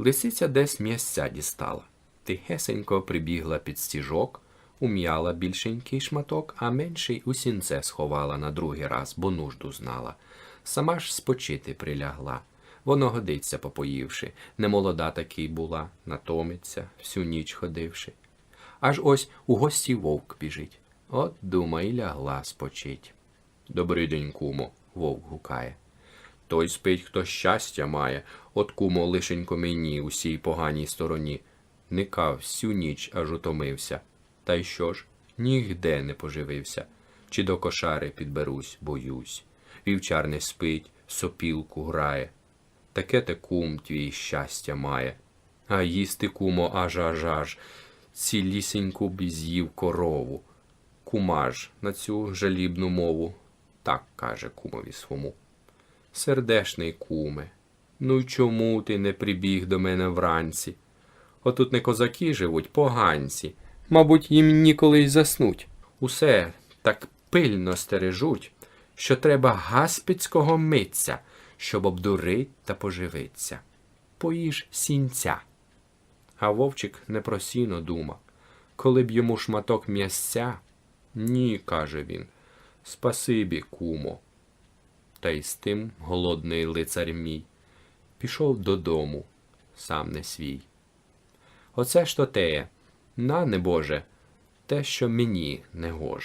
Лисиця десь м'ясця дістала. Тихесенько прибігла під стіжок, ум'яла більшенький шматок, а менший у сінце сховала на другий раз, бо нужду знала. Сама ж спочити прилягла. Воно годиться, попоївши, немолода такий була, натомиться, всю ніч ходивши. Аж ось у гості вовк біжить. От, дума, і лягла спочить. Добрий день, кумо, вовк гукає. Той спить, хто щастя має, от кумо лишенько мені усій поганій стороні. Никав всю ніч аж утомився. Та й що ж, нігде не поживився. Чи до кошари підберусь, боюсь. Вівчар не спить, сопілку грає. Таке те кум твій щастя має. А їсти кумо аж аж аж, цілісіньку б з'їв корову. Кумаж на цю жалібну мову, так каже кумові свому. Сердешний куме, ну й чому ти не прибіг до мене вранці? Отут не козаки живуть, поганці. Мабуть, їм ніколи й заснуть. Усе так пильно стережуть, що треба гаспідського митця, щоб обдурить та поживиться. Поїж сінця. А вовчик не про сіно дума. Коли б йому шматок м'ясця, ні, каже він, спасибі, кумо. Та й з тим голодний лицар мій пішов додому, сам не свій. Оце ж то теє, на небоже, те, що мені не гоже.